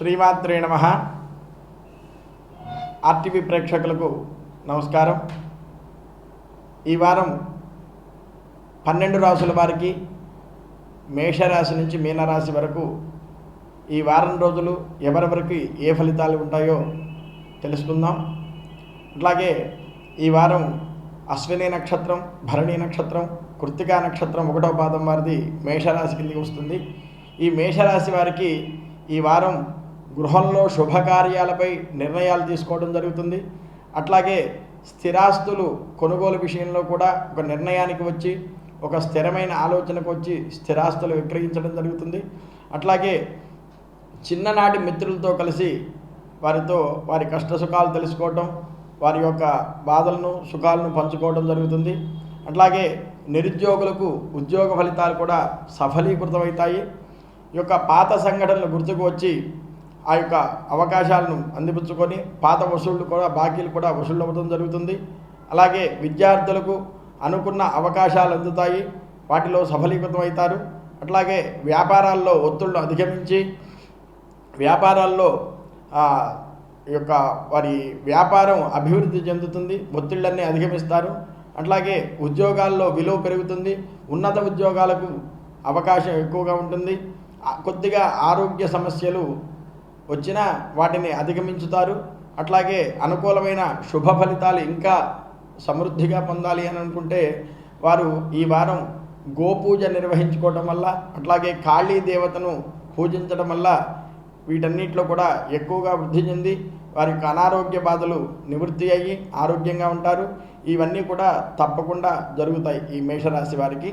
శ్రీమాత్రే నమ. ఆర్టీవీ ప్రేక్షకులకు నమస్కారం. ఈ వారం పన్నెండు రాసుల వారికి మేషరాశి నుంచి మీనరాశి వరకు ఈ వారం రోజులు ఎవరెవరికి ఏ ఫలితాలు ఉంటాయో తెలుసుకుందాం. అట్లాగే ఈ వారం అశ్విని నక్షత్రం భరణి నక్షత్రం కృత్తికా నక్షత్రం ఒకటో పాదం వారిది మేషరాశి కిందికి వస్తుంది. ఈ మేషరాశి వారికి ఈ వారం గృహంలో శుభకార్యాలపై నిర్ణయాలు తీసుకోవడం జరుగుతుంది. అట్లాగే స్థిరాస్తులు కొనుగోలు విషయంలో కూడా ఒక నిర్ణయానికి వచ్చి ఒక స్థిరమైన ఆలోచనకు వచ్చి స్థిరాస్తులు విక్రయించడం జరుగుతుంది. అట్లాగే చిన్ననాటి మిత్రులతో కలిసి వారితో వారి కష్ట సుఖాలు తెలుసుకోవటం వారి యొక్క బాధలను సుఖాలను పంచుకోవడం జరుగుతుంది. అట్లాగే నిరుద్యోగులకు ఉద్యోగ ఫలితాలు కూడా సఫలీకృతమవుతాయి. ఈ యొక్క పాత సంఘటనలు గుర్తుకు వచ్చి ఆ యొక్క అవకాశాలను అందిపుచ్చుకొని పాత వసూళ్ళు కూడా బాకీలు కూడా వసూళ్ళు అవ్వడం జరుగుతుంది. అలాగే విద్యార్థులకు అనుకున్న అవకాశాలు అందుతాయి. వాటిలో సఫలీకృతం అవుతారు. అట్లాగే వ్యాపారాల్లో ఒత్తిళ్ళు అధిగమించి వ్యాపారాల్లో ఈ యొక్క వారి వ్యాపారం అభివృద్ధి చెందుతుంది. ఒత్తిళ్ళన్నీ అధిగమిస్తారు. అట్లాగే ఉద్యోగాల్లో విలువ పెరుగుతుంది. ఉన్నత ఉద్యోగాలకు అవకాశం ఎక్కువగా ఉంటుంది. కొద్దిగా ఆరోగ్య సమస్యలు వచ్చినా వాటిని అధిగమించుతారు. అట్లాగే అనుకూలమైన శుభ ఫలితాలు ఇంకా సమృద్ధిగా పొందాలి అని అనుకుంటే వారు ఈ వారం గోపూజ నిర్వహించుకోవటం వల్ల అట్లాగే కాళీ దేవతను పూజించడం వల్ల వీటన్నిటిలో కూడా ఎక్కువగా వృద్ధి చెంది వారి యొక్క అనారోగ్య బాధలు నివృత్తి అయ్యి ఆరోగ్యంగా ఉంటారు. ఇవన్నీ కూడా తప్పకుండా జరుగుతాయి ఈ మేషరాశి వారికి.